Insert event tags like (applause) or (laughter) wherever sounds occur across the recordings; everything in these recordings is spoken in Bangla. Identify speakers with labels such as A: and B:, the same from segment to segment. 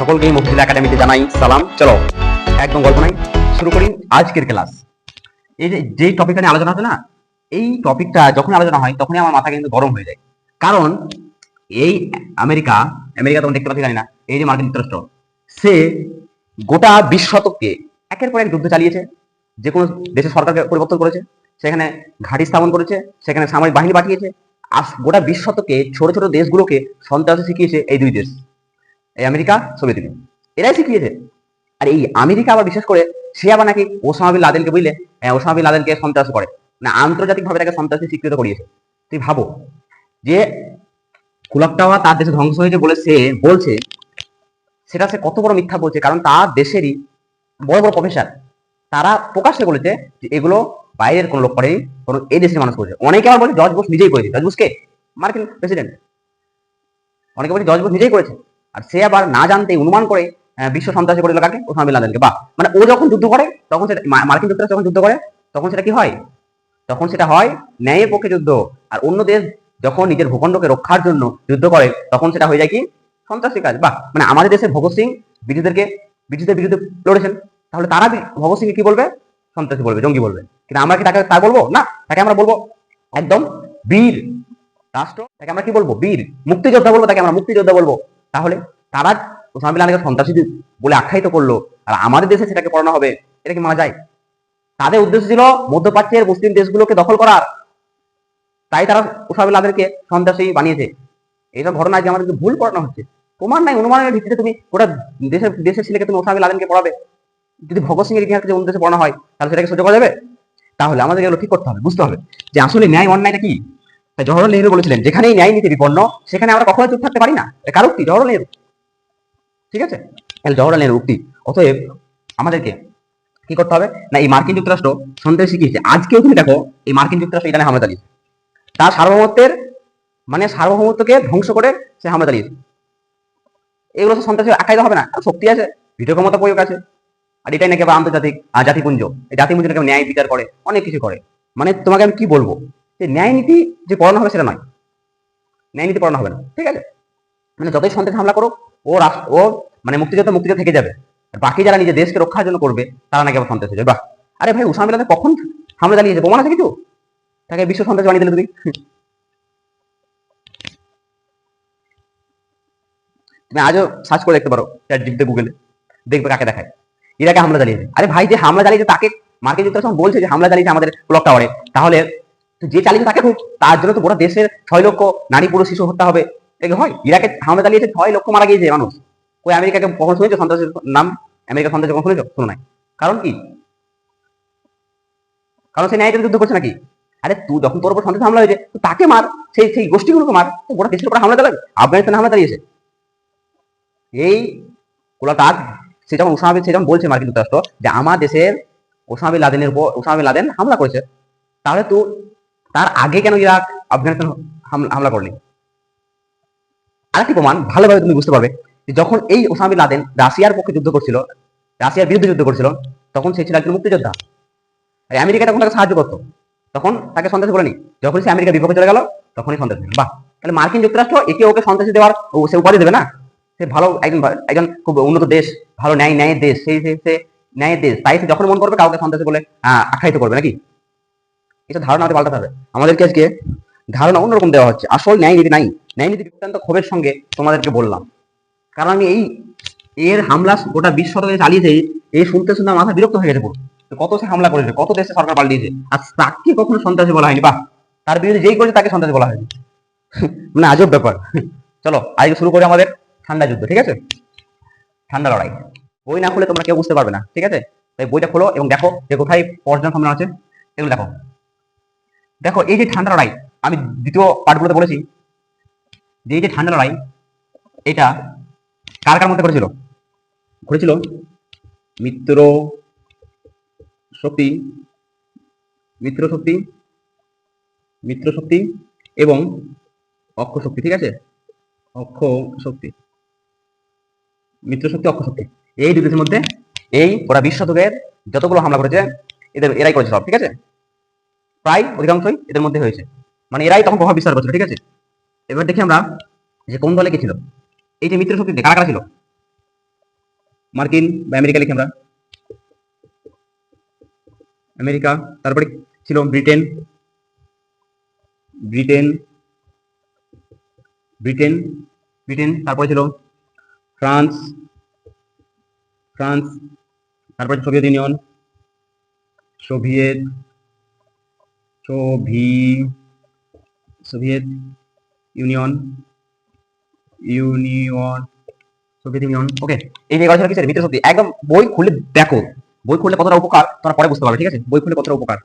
A: সকলকেই মুক্তিলা একাডেমিতে জানাই সালাম। চলো, একদম গল্প নাই, শুরু করি আজকের ক্লাস। এই যে যেই টপিকটা নিয়ে আলোচনা হচ্ছে না, এই টপিকটা যখন আলোচনা হয়, তখনই আমার মাথা কিন্তু গরম হয়ে যায়। কারণ, এই আমেরিকা আমেরিকা তখন দেখতে পাচ্ছি, জানি না, এই যে মার্কিন যুক্তরাষ্ট্র, সে গোটা বিশ শতককে একের পর এক যুদ্ধ চালিয়েছে। যে কোনো দেশের সরকারকে পরিবর্তন করেছে, সেখানে ঘাঁটি স্থাপন করেছে, সেখানে সামরিক বাহিনী পাঠিয়েছে, আর গোটা বিশ শতকে ছোট ছোট দেশগুলোকে সন্ত্রাসী শিখিয়েছে এই দুই দেশ। এই আমেরিকা সোভিয়েত ইউনিয়ন। এরাই শিখিয়েছে। আর এই আমেরিকা আবার বিশেষ করে সে আবার নাকি ওসামা বিন লাদেনকে বুঝলে হ্যাঁ, ওসামা বিন লাদেনকে সন্ত্রাসী করে। না আন্তর্জাতিকভাবে তাকে সন্ত্রাসী স্বীকৃত করিয়েছে। তুই ভাবো যে কুলাক টাওয়া তার দেশে ধ্বংস হয়েছে বলে সে বলছে সেটা সে কত বড় মিথ্যা বলছে। কারণ তার দেশেরই বড় বড় প্রফেসর তারা প্রকাশ্যে বলেছে যে এগুলো বাইরের কোনো লোক করেনি কোনো এই দেশের মানুষ করেছে। অনেকে আবার বলে জজ বোস নিজেই করেছে। জজ বোসকে মার্কিন প্রেসিডেন্ট। অনেকে বলে জজ বোস নিজেই করেছে। আর সে আবার না জানতে অনুমান করে বিশ্ব সন্ত্রাসী করে কাকে? ওসামা বিন লাদেনকে। বা মানে ও যখন যুদ্ধ করে, তখন সেটা মার্কিন যুক্তরাষ্ট্র যখন যুদ্ধ করে, তখন সেটা কি হয়? তখন সেটা হয় ন্যায়ের পক্ষে যুদ্ধ। আর অন্য দেশ যখন নিজের ভূখণ্ডকে রক্ষার জন্য যুদ্ধ করে, তখন সেটা হয়ে যায় কি? সন্ত্রাসী কাজ। বা মানে আমাদের দেশে ভগৎ সিং ব্রিটিশদেরকে, ব্রিটিশদের বিরুদ্ধে লড়েছেন। তাহলে তারা ভগৎ সিংকে কি বলবে? সন্ত্রাসী বলবে, জঙ্গি বলবে। কিন্তু আমরা কি তাকে তা বলব? না, তাকে আমরা বলব একদম বীর রাষ্ট্র। তাকে আমরা কি বলব? বীর। মুক্তিযোদ্ধা বলব তাকে আমরা, মুক্তিযোদ্ধা বলব। তাহলে তারা ওসামা বিন লাদেনকে সন্ত্রাসী বলে আখ্যায়িত করল, আর আমাদের দেশে সেটাকে পড়ানো হবে। এটা কি মানা যায়? তাদের উদ্দেশ্য ছিল মধ্যপ্রাচ্যের মুসলিম দেশগুলোকে দখল করার। তাই তারা ওসামা বিন লাদেনকে সন্ত্রাসী বানিয়েছে। এইসব ঘটনা যে আমাদেরকে ভুল পড়ানো হচ্ছে। প্রমাণ নাই, অনুমানের ভিত্তিতে তুমি গোটা দেশের দেশের ছেলেকে তুমি ওসামা বিন লাদেনকে পড়াবে। যদি ভগৎ সিং এর ইতিহাসকে যে অন্য দেশে পড়ানো হয়, তাহলে সেটাকে সহ্য করা যাবে? তাহলে আমাদের এগুলো ঠিক করতে হবে, বুঝতে হবে যে আসলে ন্যায় অন্যায়টা কি? তাই জওহরলাল নেহরু বলেছিলেন, যেখানেই ন্যায় নীতি বিপন্ন, সেখানে আমরা কখনো চুপ থাকতে পারি না। কার উক্তি জওহরলাল নেহরু। ঠিক আছে? তাহলে জওহরলাল নেহরু উক্তি। অতএব আমাদেরকে কি করতে হবে? না, এই মার্কিন যুক্তরাষ্ট্র সন্দেহ শিখিয়েছে। আজকেও তুমি দেখো, এই মার্কিন যুক্তরাষ্ট্র এখানে হামলা চালিয়েছে। তার সার্বভৌমত্বের মানে সার্বভৌমত্বকে ধ্বংস করে সে হামলা চালিয়েছে। এগুলো তো সন্ত্রাসী আখ্যায়িত হবে না। শক্তি আছে, ভিডিও ক্ষমতা প্রয়োগ আছে। আর এটাই নাকি আবার আন্তর্জাতিক জাতিপুঞ্জ। এই জাতিপুঞ্জ নাকি ন্যায় বিচার করে, অনেক কিছু করে। মানে তোমাকে আমি কি বলব? যে ন্যায় নীতি যে পড়ানো হবে সেটা নয়। ন্যায় নীতি পড়ানো হবে না, ঠিক আছে? মানে যতই সন্ত্রাস হামলা করো ও ও মানে মুক্তিযোদ্ধা মুক্তিযোদ্ধা থেকে যাবে। বাকি যারা নিজের দেশকে রক্ষার জন্য করবে, তারা নাকি আবার সন্ত্রাস হয়ে যাবে। বাহ! আরে ভাই, উসামা লাদেন কখন হামলা চালিয়েছে? প্রমাণ আছে কিছু? তাকে বিশ্ব সন্ত্রাস বানিয়ে দিলে তুমি। (laughs) তুমি আজও সার্চ করে দেখতে পারো চ্যাট জিপিতে গুগলে দেখবে কাকে দেখায়। ইরাকে হামলা চালিয়েছে। আরে ভাই, যে হামলা চালিয়েছে তাকে মার্কিন যুক্তরাষ্ট্র বলছে যে হামলা চালিয়েছে আমাদের ক্লক টাওয়ারে। তাহলে যে চালিয়ে তাকে খুব, তার জন্য তো গোটা দেশের ছয় লক্ষ নারী পুরুষ শিশু হত্যা হবে। এটা হয়? ইরাকে হামলা চালিয়েছে, ছয় লক্ষ মারা গিয়েছে মানুষ। ওই আমেরিকাকে কখন শুনেছো? সন্ত্রাসের নাম? আমেরিকা সন্ত্রাসী কখন শুনেছো? শোনো নাই। কারণ কি? কারণ সে ন্যায়টা যুদ্ধ করছে নাকি? আরে তুই যখন তোর উপর সন্ত্রাস হামলা হয়েছে তাকে মার? সেই সেই গোষ্ঠীগুলোকে মার। গোটা দেশের উপর হামলা চালাবে। আফগানিস্তানে হামলা চালিয়েছে। এই কোলা তার সে যখন ওসামা সে যখন বলছে মার্কিন যুক্তরাষ্ট্র যে আমার দেশের ওসামা বিন লাদেনের উপর, ওসামা বিন লাদেন হামলা করেছে, তাহলে তো তার আগে কেন ইরাক, আফগানিস্তান হাম- হামলা করনি আরেকটি প্রমাণ ভালোভাবে তুমি বুঝতে পারবে যে যখন এই ওসামা লাদেন রাশিয়ার পক্ষে যুদ্ধ করছিল, রাশিয়ার বিরুদ্ধে যুদ্ধ করছিল, তখন সে ছিল একজন মুক্তিযোদ্ধা। আর আমেরিকা তখন তাকে সাহায্য করতো। তখন তাকে সন্ত্রাসী বলেনি। যখন সে আমেরিকার বিপক্ষে চলে গেল, তখনই সন্ত্রাসী। বাহ! তাহলে মার্কিন যুক্তরাষ্ট্র একে ওকে সন্ত্রাসী দেওয়ার ও সে উপাধি দেবে না? সে ভালো একজন একজন খুব উন্নত দেশ, ভালো ন্যায়, ন্যায়ের দেশ। সেই সে ন্যায়ের দেশ। তাই সে যখন মন করবে, কাউকে সন্ত্রাসী বলে আখ্যায়িত করবে নাকি? এটা ধারণা আমাদের পাল্টাতে হবে। আমাদেরকে আজকে ধারণা অন্যরকম দেওয়া হচ্ছে। আসল ন্যায় নীতি নাই। ন্যায় নীতি অত্যন্ত ক্ষোভের সঙ্গে তোমাদেরকে বললাম। কারণ আমি এই, এর হামলা গোটা বিশ শতকে চালিয়েছে এই শুনতে শুনতে মাথা বিরক্ত হয়ে গেছে কত সে হামলা করেছে, কত দেশে সরকার পাল্টিয়েছে। আর তাকে কখনো সন্ত্রাসী বলা হয়নি, বাহ! তার বিরুদ্ধে যেই করেছে, তাকে সন্ত্রাসী বলা হয়নি। (laughs) মানে আজব ব্যাপার। (laughs) চলো, আজকে শুরু করে আমাদের ঠান্ডা যুদ্ধ, ঠিক আছে? ঠান্ডা লড়াই। বই না খুলে তোমরা কেউ বুঝতে পারবে না, ঠিক আছে? তাই বইটা খোলো এবং দেখো যে কোথায় পর্যটন সম্মেলন আছে। এগুলো দেখো। দেখো, এই যে ঠান্ডা লড়াই, আমি দ্বিতীয় পার্টগুলোতে বলেছি, যে এই যে ঠান্ডা লড়াই, এটা কার কার মধ্যে করেছিল ঘটেছিল মিত্র শক্তি মিত্র শক্তি মিত্র শক্তি এবং অক্ষ শক্তি, ঠিক আছে? অক্ষ শক্তি। মিত্র শক্তি, অক্ষ শক্তি। এই দুই মধ্যে এই ওরা বিশ শতকের যতগুলো হামলা করেছে এদের, এরাই করেছে সব, ঠিক আছে? প্রায় অধিকাংশই এদের মধ্যে হয়েছে। মানে এরাই তখন প্রভাব বিস্তার করছিল, ঠিক আছে? এবার দেখি আমরা যে কোন দলে কি ছিল। এই যে মিত্র শক্তি কারা কারা ছিল? মার্কিন বা আমেরিকা লিখি আমরা। আমেরিকা, তারপরে ছিল ব্রিটেন। ব্রিটেন ব্রিটেন ব্রিটেন, তারপরে ছিল ফ্রান্স ফ্রান্স, তারপরে Soviet Union, Soviet সোভি Soviet Union Union Soviet Union. Okay এই যে গল্পটা কিসের মিত্র শক্তি একদম বই খুলে দেখো। বই খুললে কতটা উপকার, তোমরা পরে বুঝতে পারবে, ঠিক আছে? বই খুলে কতটা উপকার।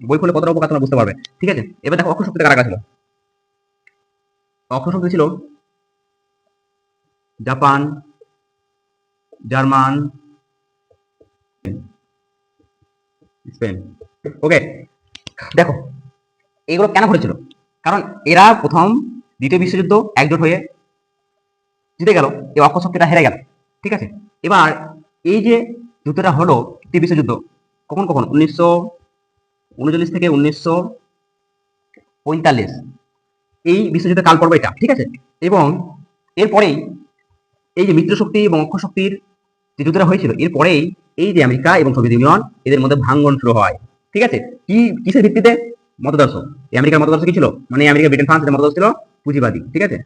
A: বই খুলে কতটা উপকার, তোমরা বুঝতে পারবে, ঠিক আছে? এবার দেখো অক্ষর শক্তিটা কারা কারা ছিল? অক্ষর শক্তি ছিল জাপান, জার্মান, স্পেন। ওকে দেখো এগুলো কেন ঘটেছিল? কারণ এরা প্রথম, দ্বিতীয় বিশ্বযুদ্ধ একজোট হয়ে জিতে গেল, এই অক্ষর শক্তিটা হেরে গেল, ঠিক আছে? এবার এই যে যুদ্ধটা হলো তৃতীয় বিশ্বযুদ্ধ, কখন কখন? উনিশশো উনচল্লিশ থেকে উনিশশো পঁয়তাল্লিশ। এই বিশ্বযুদ্ধের কাল পর্ব এটা, ঠিক আছে? এবং এরপরেই এই যে মিত্র শক্তি এবং অক্ষ শক্তির যে যুদ্ধটা হয়েছিল, এরপরেই এই যে আমেরিকা এবং সোভিয়েত ইউনিয়ন এদের মধ্যে ভাঙ্গন শুরু হয়। ঠিক আছে? কি, কিসের ভিত্তিতে? মতদর্শ। এই আমেরিকার মতদর্শ কি ছিল? মানে আমেরিকা, ব্রিটেন, ফ্রান্স এদের মতদর্শ ছিল পুঁজিবাদী, ঠিক আছে?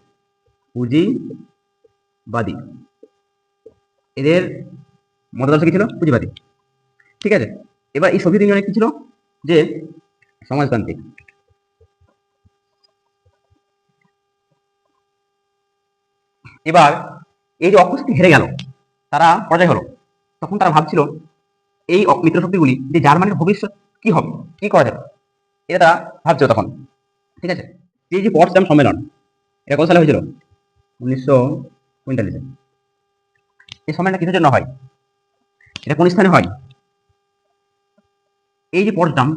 A: পুঁজিবাদী। এদের মতদর্শ কি ছিল? পুঁজিবাদী। ঠিক আছে? এবার এই সোভিয়েত ইউনিয়নে কি ছিল? যে সমাজতান্ত্রিক। এবার এই যে অক্ষশক্তি হেরে গেল, তারা পরাজয় হলো। তখন তারা ভাবছিল, এই মিত্রশক্তিগুলি যে জার্মানির ভবিষ্যৎ কি হবে? কি করা যাবে? এটা তারা ভাবছিল তখন। ঠিক আছে? এই যে পটসডাম সম্মেলন, এটা কত সালে হয়েছিল? উনিশশো পঁয়তাল্লিশে এই সম্মেলনটা কিসের জন্য হয়? এটা কোন স্থানে হয়? এই যে পটসডাম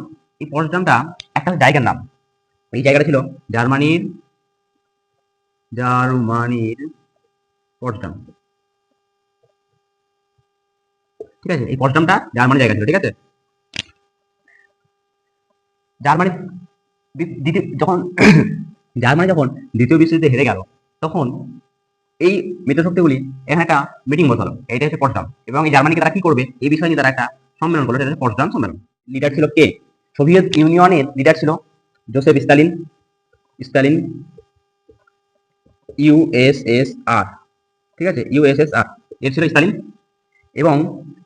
A: এই পটসডামটা একটা জায়গার নাম। এই জায়গাটা ছিল জার্মানির জার্মানির পটসডাম ঠিক আছে? এই পটসডামটা জার্মানির জায়গা ছিল, ঠিক আছে? জার্মানি দ্বিতীয়, যখন (clears throat) জার্মানি যখন দ্বিতীয় বিশ্বযুদ্ধে হেরে গেল, তখন এই মিত্রশক্তিগুলি এখানে একটা মিটিং বসালো। এটা হচ্ছে পটসডাম এবং এই জার্মানিকে তারা কি করবে? এই বিষয় নিয়ে তারা একটা সম্মেলন করল, সেটা হচ্ছে সম্মেলন। লিডার ছিল কে? সোভিয়েত ইউনিয়নের লিডার ছিল জোসেফ স্টালিন স্টালিন ইউএসএসআর ঠিক আছে? ইউএসএসআর এর ছিল স্টালিন এবং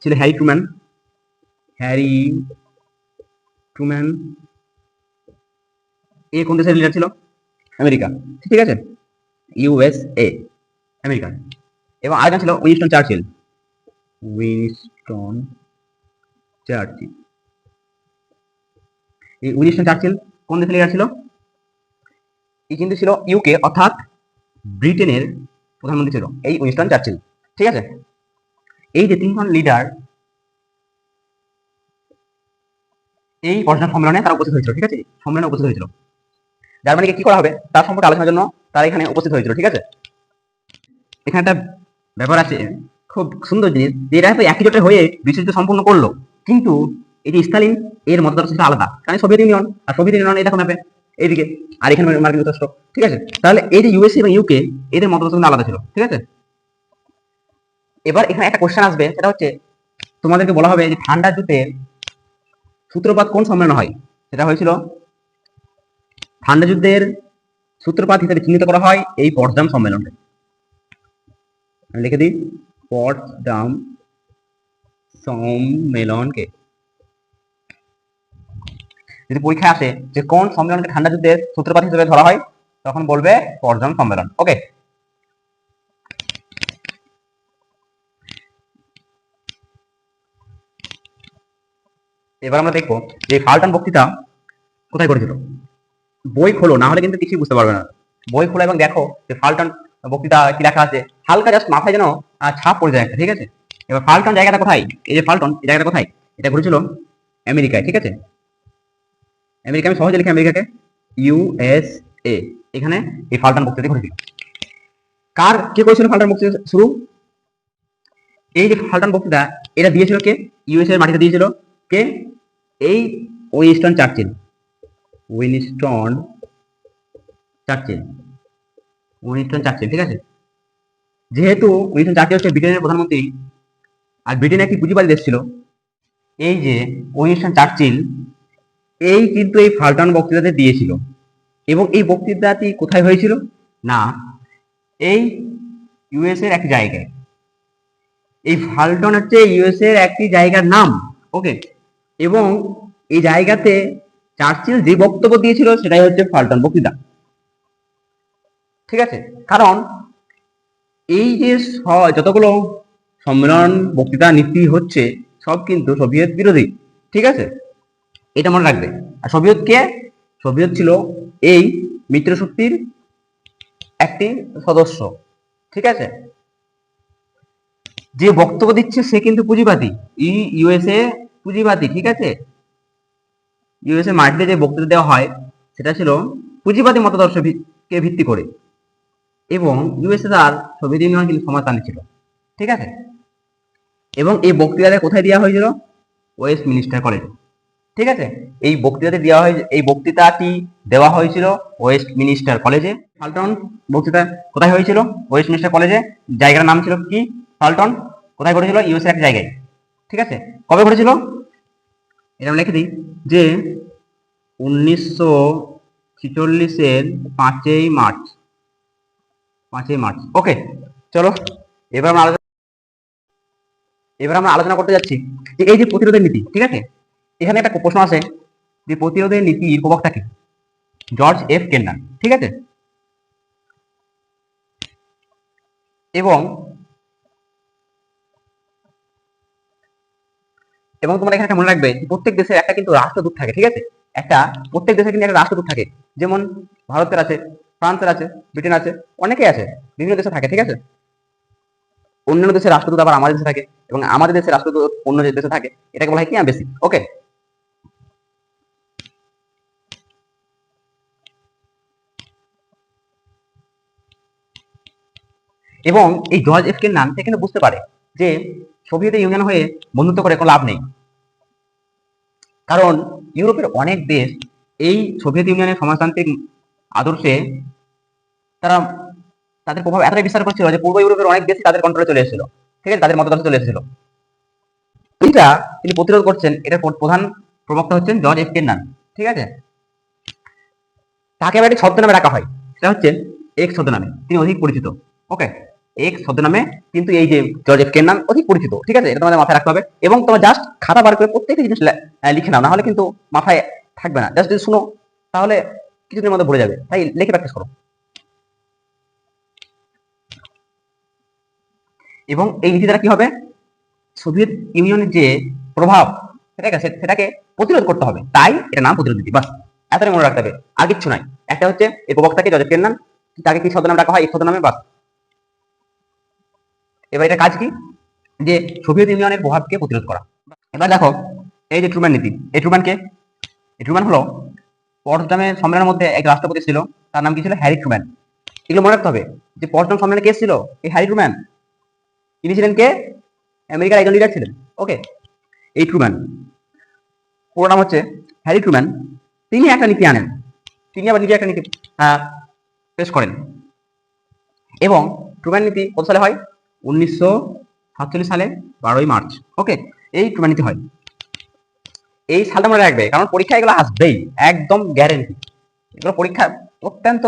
A: ছিল হ্যারি ট্রুম্যান হ্যারি ট্রুম্যান এ কোন দেশের লিডার ছিল? আমেরিকা। ঠিক আছে? ইউএসএ আমেরিকা এবং আরেকজন ছিল উইনস্টন চার্চিল উইনস্টন চার্চিল এই উইনস্টন চার্চিল কোন দেশের লিডার ছিল? এই কিন্তু ছিল ইউকে অর্থাৎ ব্রিটেনের প্রধানমন্ত্রী ছিল এই উইনস্টন চার্চিল ঠিক আছে? এই যে তিনজন লিডার এই পর্যটন সম্মেলনে তারা উপস্থিত হয়েছিল ঠিক আছে? সম্মেলনে উপস্থিত হয়েছিল। জার্মানিকে কি করা হবে? তার সম্পর্কে আলোচনার জন্য তারা এখানে উপস্থিত হয়েছিল, ঠিক আছে? এখানে একটা ব্যাপার আছে, খুব সুন্দর জিনিস এরা একই জোটে হয়ে বিশ্বযুদ্ধ সম্পূর্ণ করল, কিন্তু এই যে স্টালিন, এর মতদর্শ ছিল আলাদা। কারণ সোভিয়েত ইউনিয়ন, আর সোভিয়েত ইউনিয়ন এরকম ম্যাপে এইদিকে, আর এখানে মার্কিন যুক্তরাষ্ট্র, ঠিক আছে? তাহলে এই যে ইউএসএ এবং ইউকে এদের মতদর্শ কিন্তু আলাদা ছিল, ঠিক আছে? এবার এখানে একটা কোশ্চেন আসবে, সেটা হচ্ছে, তোমাদেরকে বলা হবে যে ঠান্ডা যুদ্ধের সূত্রপাত কোন সম্মেলন হয়? সেটা হয়েছিল ঠান্ডা যুদ্ধের সূত্রপাত হিসেবে চিহ্নিত করা হয় এই পটসডাম সম্মেলনে আমি লিখে দিই পটসডাম সম্মেলনকে। যদি পরীক্ষা আসে যে কোন সম্মেলনকে ঠান্ডা যুদ্ধের সূত্রপাত হিসেবে ধরা হয়, তখন বলবে পটসডাম সম্মেলন। ওকে। এবার আমরা দেখব যে ফাল্টন বক্তৃতা কোথায় করেছিল বই খোলো, না হলে কিন্তু কিছুই বুঝতে পারবে না। বই খোলো এবং দেখো যে ফাল্টন বক্তৃতা কি লেখা আছে। হালকা জাস্ট মাথায় যেন ছাপ পড়ে যায় ঠিক আছে? এবার ফাল্টন জায়গাটা কোথায়? এই যে ফাল্টন, এই জায়গাটা কোথায়? এটা ঘুরেছিল আমেরিকায়, ঠিক আছে? আমেরিকা, আমি সহজে লিখি আমেরিকাকে। ইউএস এ, এখানে এই ফাল্টন বক্তৃতা ঘটেছিল কার, কে করেছিল ফাল্টন বক্তৃতা শুরু? এই যে ফাল্টন বক্তৃতা, এটা দিয়েছিল কে? ইউএসএ এর মাটিতে দিয়েছিল কে? এই Winston Churchill. Winston Churchill. Winston Churchill, ঠিক আছে? যেহেতু উইনস্টন চার্চিল হচ্ছে ব্রিটেনের প্রধানমন্ত্রী, আর ব্রিটেন একটি পুঁজিবাদী দেশ ছিল, এই যে উইনস্টন চার্চিল, এই কিন্তু এই ফাল্টন বক্তৃতাতে দিয়েছিল। এবং এই বক্তৃতাটি কোথায় হয়েছিল? না, এই ইউএস এর একটি জায়গায়। এই ফাল্টন হচ্ছে ইউএস এর একটি জায়গার নাম, ওকে? এবং এই জায়গাতে চার্চিল যে বক্তব্য দিয়েছিল সেটাই হচ্ছে ফাল্টন বক্তৃতা। ঠিক আছে? কারণ এই যে যতগুলো সম্মেলন, বক্তৃতা, নীতি হচ্ছে, সব কিন্তু সোভিয়েত বিরোধী। ঠিক আছে? এটা মনে রাখবে। আর সোভিয়েত কে? সোভিয়েত ছিল এই মিত্রশক্তির একটি সদস্য। ঠিক আছে? যে বক্তব্য দিচ্ছে সে কিন্তু পুঁজিবাদী। ই ইউএসএ পুঁজিবাদী। ঠিক আছে? ইউএসএ মাটিতে যে বক্তৃতা দেওয়া হয়, সেটা ছিল পুঁজিবাদী মতাদর্শ ভি- কে ভিত্তি করে এবং ইউএসএ তার সোভিয়েত ইউনিয়ন কিন্তু সমাজতান্ত্রিক ছিল। ঠিক আছে? এবং এই বক্তৃতাটা কোথায় দেওয়া হয়েছিল? ওয়েস্ট মিনিস্টার কলেজে ঠিক আছে? এই বক্তৃতাতে দেওয়া হয় এই বক্তৃতাটি দেওয়া হয়েছিল ওয়েস্ট মিনিস্টার কলেজে ফাল্টন বক্তৃতা কোথায় হয়েছিল? ওয়েস্ট মিনিস্টার কলেজে জায়গার নাম ছিল কি? ফাল্টন কোথায় ঘটেছিল? ইউএসএ এক জায়গায়। ঠিক আছে? কবে ঘটেছিল? এটা আমি লিখে দিই, যে উনিশশো ছিচল্লিশের পাঁচই মার্চ পাঁচই মার্চ। ওকে চলো, এবার আমরা আলোচনা, এবার আমরা আলোচনা করতে যাচ্ছি। এই যে প্রতিরোধের নীতি, ঠিক আছে? এখানে একটা প্রশ্ন আছে যে প্রতিরোধের নীতির প্রবক্তা কি? জর্জ এফ কেন্নান ঠিক আছে? এবং এবং তোমরা এখানে মনে রাখবে প্রত্যেক দেশের একটা কিন্তু রাষ্ট্রদূত থাকে, ঠিক আছে? একটা প্রত্যেক দেশে কিন্তু একটা রাষ্ট্রদূত থাকে। যেমন ভারতের আছে, ফ্রান্সের আছে, ব্রিটেন আছে, অনেকেই আছে, বিভিন্ন দেশে থাকে, ঠিক আছে? অন্যান্য দেশের রাষ্ট্রদূত আবার আমাদের দেশে থাকে এবং আমাদের দেশের রাষ্ট্রদূত অন্য দেশে থাকে, এটাকে বলা হয় কি বেশি ওকে এবং এই জর্জ এফ নাম থেকে বুঝতে পারে। যে সোভিয়েত ইউনিয়ন হয়ে বন্ধুত্ব করে, কোনো লাভ নেই। কারণ ইউরোপের অনেক দেশ এই সোভিয়েত ইউনিয়নের সমাজতান্ত্রিক আদর্শে তারা তাদের প্রভাব এতটাই বিস্তার করছিল যে পূর্ব ইউরোপের অনেক দেশ তাদের কন্ট্রোলে চলে এসেছিল। ঠিক আছে? তাদের মতাদর্শে চলে এসেছিল। এইটা তিনি প্রতিরোধ করছেন, এটার প্র- প্রধান প্রবক্তা হচ্ছেন জর্জ এফ কেন্নান ঠিক আছে? তাকে আবার একটি ছদ্মনামে রাখা হয়। সেটা হচ্ছে এক্স ছদ্মনামে। তিনি অধিক পরিচিত। ওকে এক্স ছদ্মনামে কিন্তু এই যে কেন্নান অধিক পরিচিত, ঠিক আছে? এটা তোমাদের মাথায় রাখতে হবে এবং তোমার জাস্ট খাতা বার করে প্রত্যেকটা জিনিস লিখে নাও কিন্তু মাথায় থাকবে না। জাস্ট যদি শুনো, তাহলে কিছুদিনের মধ্যে যাবে। তাই লিখে প্র্যাকটিস করো। এবং এই নীতি দ্বারা কি হবে? সোভিয়েত ইউনিয়নের যে প্রভাব, সেটাকে সে- সেটাকে প্রতিরোধ করতে হবে। তাই এটা নাম প্রতিরোধ নীতি, বাস। এতটাই মনে রাখতে হবে। আর কিচ্ছু নাই। একটা হচ্ছে এই প্রবক্তাকে জজেফ কেন্নান তাকে কি ছদ্মনাম ডাকা হয়? এই ছদ্মনামে, বাস। এবার এটা কাজ কি? যে সোভিয়েত ইউনিয়নের প্রভাবকে প্রতিরোধ করা। এবার দেখো, এই যে ট্রুম্যান নীতি, এই ট্রুম্যান কে? এই ট্রুম্যান হলো পটসডামের সম্মেলনের মধ্যে এক রাষ্ট্রপতি ছিল, তার নাম কি ছিল? Harry Truman. এগুলো মনে রাখতে হবে যে পটসডাম সম্মেলনে কে ছিল এই হ্যারি ট্রুম্যান। তিনি ছিলেন কে? আমেরিকার একজন লিডার ছিলেন। ওকে, এই ট্রুম্যান। পুরো নাম হচ্ছে হ্যারি ট্রুম্যান। তিনি একটা নীতি আনেন। তিনি আবার নিজে একটা নীতি পেশ করেন। এবং ট্রুম্যান নীতি কত সালে হয়? উনিশশো সাতচল্লিশ সালে বারোই মার্চ। ওকে এই নীতি হয়। এই সালটা মনে রাখবে, কারণ পরীক্ষা এগুলো আসবেই, একদম গ্যারেন্টি এগুলো পরীক্ষা অত্যন্ত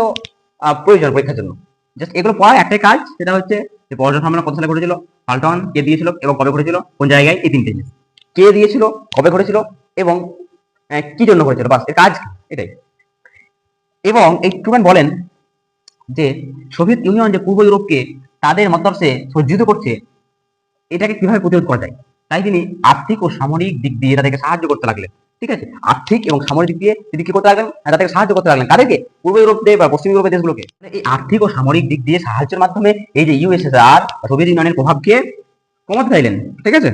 A: প্রয়োজন পরীক্ষার জন্য। জাস্ট এগুলো পড়ার একটাই কাজ, সেটা হচ্ছে যে পর্যটন সম্মেলন কত সালে ঘটেছিল পাল্টন কে দিয়েছিল এবং কবে ঘটেছিল, কোন জায়গায়, এই তিনটে কে দিয়েছিল, কবে ঘটেছিল এবং কি জন্য ঘটেছিল, বাস, এর কাজ এটাই। এবং এই ট্রুম্যান বলেন যে সোভিয়েত ইউনিয়ন যে পূর্ব ইউরোপকে তাদের মতাদর্শে সজ্জিত করছে এটাকে কীভাবে প্রতিরোধ করা যায়? তাই তিনি আর্থিক ও সামরিক দিক দিয়ে তাদেরকে সাহায্য করতে লাগলেন ঠিক আছে? আর্থিক এবং সামরিক দিক দিয়ে তিনি কি করতে লাগলেন? হ্যাঁ, তাদেরকে সাহায্য করতে লাগলেন। কাদেরকে? পূর্ব ইউরোপে বা পশ্চিম ইউরোপের দেশগুলোকে। এই আর্থিক ও সামরিক দিক দিয়ে সাহায্যের মাধ্যমে এই যে ইউএসএসআর সোভিয়েত ইউনিয়নের প্রভাবকে কমাতে চাইলেন ঠিক আছে?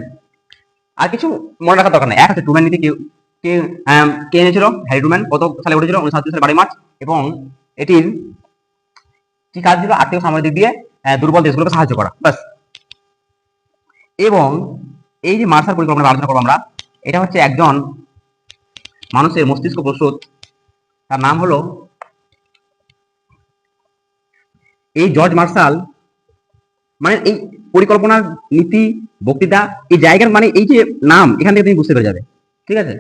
A: আর কিছু মনে রাখার দরকার নেই। এক হচ্ছে ট্রুম্যান নীতি কে কে এনেছিল? Harry Truman. কত সালে ঘটেছিল উনিশশো সালে বারোই মার্চ। এবং এটির কি কাজ ছিল? আর্থিক সামরিক দিক দিয়ে দুর্বল দেশগুলোকে সাহায্য করা বাস এবং এই যে মার্শাল পরিকল্পনা আলোচনা করব আমরা, এটা হচ্ছে একজন মানুষের মস্তিষ্ক প্রস্তুত। তার নাম হলো এই জর্জ মার্শাল। মানে এই পরিকল্পনার নীতি, বক্তৃতা, এই জায়গার মানে এই যে নাম, এখান থেকে তুমি বুঝতে পেরে যাবে। ঠিক আছে?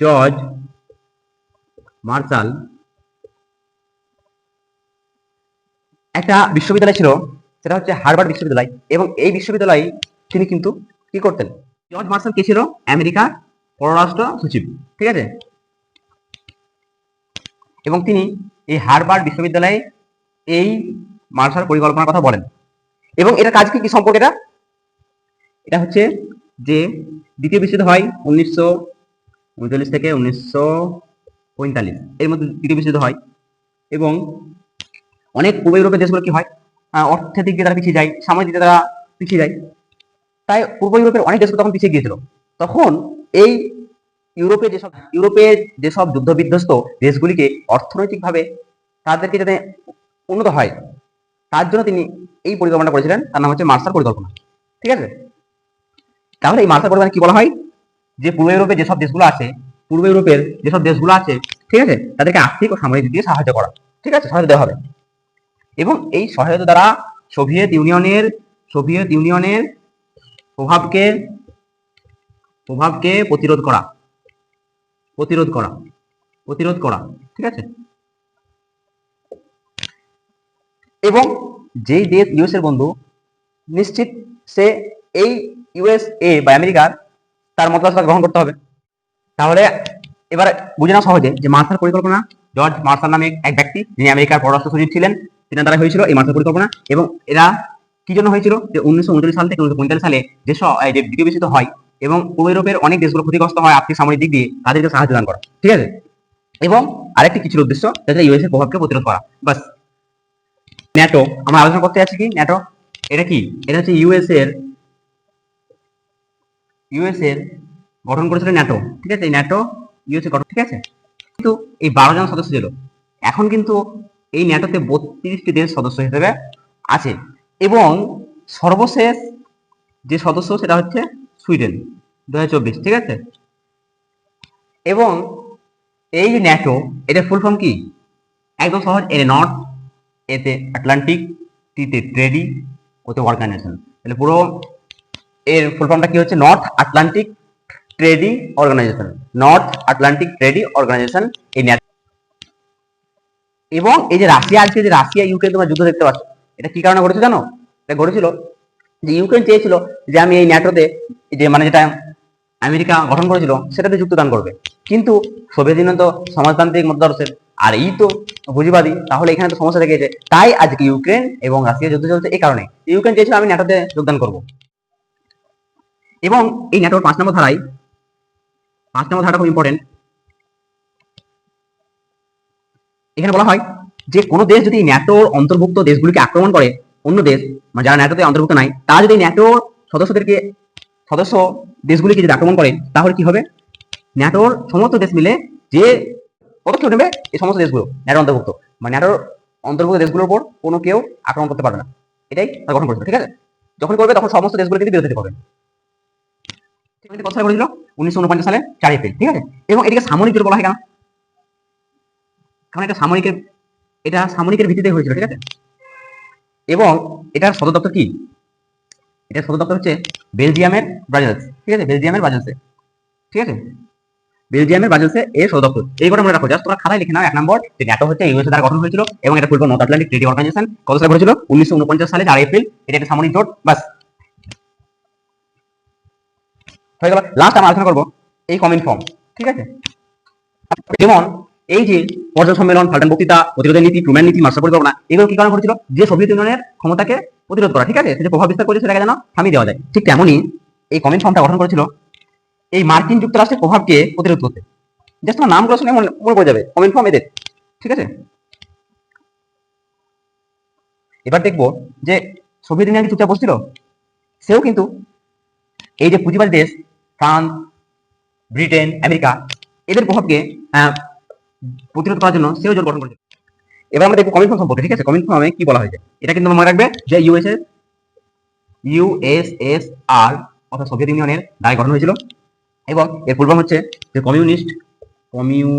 A: জর্জ মার্শাল একটা বিশ্ববিদ্যালয় ছিল, সেটা হচ্ছে হার্ভার্ড বিশ্ববিদ্যালয় এবং এই বিশ্ববিদ্যালয়ে তিনি কিন্তু কি করতেন? জর্জ মার্শাল কে ছিল? আমেরিকার পররাষ্ট্র সচিব, ঠিক আছে? এবং তিনি এই হার্ভার্ড বিশ্ববিদ্যালয়ে এই মার্শাল পরিকল্পনার কথা বলেন। এবং এটা কাজ কি কি সম্পর্কে এটা? এটা হচ্ছে যে দ্বিতীয় বিশ্বযুদ্ধ হয় উনিশশো উনচল্লিশ থেকে উনিশশো পঁয়তাল্লিশ। এর মধ্যে দ্বিতীয় বিশ্বযুদ্ধ হয় এবং অনেক পূর্ব ইউরোপের দেশগুলো কি হয়? অর্থের দিক দিয়ে তারা পিছিয়ে যায় সামরিক দিকে তারা পিছিয়ে যায়। তাই পূর্ব ইউরোপের অনেক দেশগুলো তখন পিছিয়ে গিয়েছিল। তখন এই ইউরোপে যেসব ইউরোপের যেসব যুদ্ধ বিধ্বস্ত দেশগুলিকে অর্থনৈতিকভাবে তাদেরকে যাতে উন্নত হয়, তার জন্য তিনি এই পরিকল্পনা করেছিলেন। তার নাম হচ্ছে মার্শাল পরিকল্পনা। ঠিক আছে? তাহলে এই মার্শাল পরিকল্পনা কি বলা হয়? যে পূর্ব ইউরোপের যেসব দেশগুলো আছে, পূর্ব ইউরোপের যেসব দেশগুলো আছে, ঠিক আছে? তাদেরকে আর্থিক ও সামরিক দিক দিয়ে সাহায্য করা। ঠিক আছে? সহায়তা দেওয়া হবে। এবং এই সহায়তা দ্বারা সোভিয়েত ইউনিয়নের সোভিয়েত ইউনিয়নের প্রভাবকে প্রভাবকে প্রতিরোধ করা প্রতিরোধ করা প্রতিরোধ করা, ঠিক আছে? এবং যেই দেশ ইউএস এর বন্ধু, নিশ্চিত সে এই ইউএসএ বা আমেরিকার তার মতবাদ গ্রহণ করতে হবে। তাহলে এবার বুঝে নাও সহজে যে মার্শাল পরিকল্পনা, জর্জ মার্শাল নামে এক ব্যক্তি, যিনি আমেরিকার পররাষ্ট্র সচিব ছিলেন তিনি দ্বারা হয়েছিল এই মার্শাল পরিকল্পনা এবং এরা কি জন্য হয়েছিল যে উনিশশো উনচল্লিশ সাল থেকে উনিশশো পঁয়তাল্লিশ সালে যে দ্বিতীয় বিশ্বযুদ্ধ হয় এবং পূর্ব ইউরোপের অনেক দেশগুলো ক্ষতিগ্রস্ত হয় আর্থিক সামরিক দিক দিয়ে, তাদেরকে সাহায্য দান করা। ঠিক আছে? এবং আরেকটি কিছু উদ্দেশ্য যাতে ইউএস এর প্রভাবকে প্রতিরোধ করা। বাস, ন্যাটো, আমরা আলোচনা করতে যাচ্ছি কি? ন্যাটো, এটা কি? এটা হচ্ছে ইউএস এর ইউএস এর গঠন করেছিল ন্যাটো। ঠিক আছে? ন্যাটো ইউএস গঠন, ঠিক আছে? কিন্তু এই বারো জন সদস্য ছিল। এখন কিন্তু এই ন্যাটোতে বত্রিশটি দেশ সদস্য হিসেবে আছে। এবং সর্বশেষ যে সদস্য সেটা হচ্ছে সুইডেন দু হাজার চব্বিশ, ঠিক আছে? এবং এই যে ন্যাটো এটা ফুল ফর্ম কি? একদম সহজ, এর নর্থ এতে আটলান্টিক টিতে ট্রেডি ওতে অর্গানাইজেশন তাহলে পুরো এর ফুল ফর্মটা কি হচ্ছে? North Atlantic trading organization North Atlantic trading organization এই এবং এই যে রাশিয়া আজকে যে রাশিয়া ইউক্রেন তোমার যুদ্ধ দেখতে পাচ্ছ। এটা কি কারণে ঘটেছে জানো? এটা ঘটেছিল যে ইউক্রেন চেয়েছিল যে আমি এই ন্যাটোতে যে মানে যেটা আমেরিকা গঠন করেছিল, সেটাতে যুক্তদান করবে। কিন্তু সোভিয়েত ইউনিয়ন তো সমাজতান্ত্রিক মতাদর্শের, আর এই তো পুঁজিবাদী, তাহলে এখানে তো সমস্যা গেছে তাই আজকে ইউক্রেন এবং রাশিয়া যুদ্ধ চলছে এই কারণে। ইউক্রেন চেয়েছিল আমি ন্যাটোতে যোগদান করব। এবং এই ন্যাটোর পাঁচ নম্বর ধারায়, পাঁচ নম্বর ধারাটা খুব ইম্পর্টেন্ট এখানে বলা হয় যে কোনো দেশ যদি ন্যাটোর অন্তর্ভুক্ত দেশগুলিকে আক্রমণ করে, অন্য দেশ মানে যারা ন্যাটোতে অন্তর্ভুক্ত নাই তারা যদি ন্যাটোর সদস্যদেরকে, সদস্য দেশগুলিকে যদি আক্রমণ করে, তাহলে কি হবে? ন্যাটোর সমস্ত দেশ মিলে যে পদক্ষেপ নেবে, এই সমস্ত দেশগুলো ন্যাটোর অন্তর্ভুক্ত। মানে ন্যাটোর অন্তর্ভুক্ত দেশগুলোর উপর কোনো কেউ আক্রমণ করতে পারবে না। এটাই গঠন করেছিল ঠিক আছে? যখন করবে, তখন সমস্ত দেশগুলো কিন্তু বিরোধিতা করবে সালে করেছিল উনিশশো সালে চার এপ্রিল, ঠিক আছে? এবং এটাকে সামরিক জোট বলা হয় কেন? কারণ এটা সামরিকের এটা সামরিকের ভিত্তিতে হয়েছিল, ঠিক আছে? এবং এটার সদর দপ্তর কি? এটার সদর দপ্তর হচ্ছে বেলজিয়ামের ব্রাজেলস, ঠিক আছে? বেলজিয়ামের ব্রাজেলসে, ঠিক আছে? বেলজিয়ামের ব্রাজেলসে এর সদর দপ্তর। এই করে মনে রাখো, জাস্ট তোমরা খাতায় লিখে নাও এক নম্বর যে ন্যাটো হচ্ছে ইউএস দ্বারা গঠন হয়েছিল এবং এটা পূর্ব নর্থ আটলান্টিক ট্রেডি অর্গানাইজেশন কত সালে করেছিল উনিশশো উনপঞ্চাশ সালে চার এপ্রিল এটা একটা সামরিক জোট বাস হয়ে গেল। লাস্ট আমরা আলোচনা করব এই কমেন্ট ফর্ম ঠিক আছে? যেমন এই যে পর্যায় সম্মেলন ফাল্টান বক্তৃতা, প্রতিরোধের নীতি ট্রুম্যান নীতি, মার্শাল পরিকল্পনা এগুলো কি কারণে করেছিল যে সোভিয়েত ইউনিয়নের ক্ষমতাকে প্রতিরোধ করা, ঠিক আছে? সে যে প্রভাব বিস্তার করেছে সেটাকে যেন থামিয়ে দেওয়া যায়। ঠিক তেমনই এই কমেন্ট ফর্মটা গঠন করেছিল এই মার্কিন যুক্তরাষ্ট্রের প্রভাবকে প্রতিরোধ করতে। জাস্ট তোমার নামগুলো শুনে মনে পড়ে যাবে। কমেন্ট ফর্ম এদের ঠিক আছে? এবার দেখব যে সোভিয়েত ইউনিয়ন কি চুপচাপ বসছিল? সেও কিন্তু এই যে পুঁজিবাদী দেশ, ফ্রান্স, ব্রিটেন, আমেরিকা, এদের প্রভাবকে প্রতিরোধ করার জন্য সেও জোট গঠন করেছে। এবার আমরা দেখব কমিট সম্পর্কে, ঠিক আছে? কমিট ফর্মে কি বলা হয়েছে? এটা কিন্তু মনে রাখবে যে ইউএসএস ইউএসএসআর অর্থাৎ সোভিয়েত ইউনিয়নের দায় গঠন হয়েছিল। এবং এর পূর্ব হচ্ছে যে কমিউনিস্ট কমিউ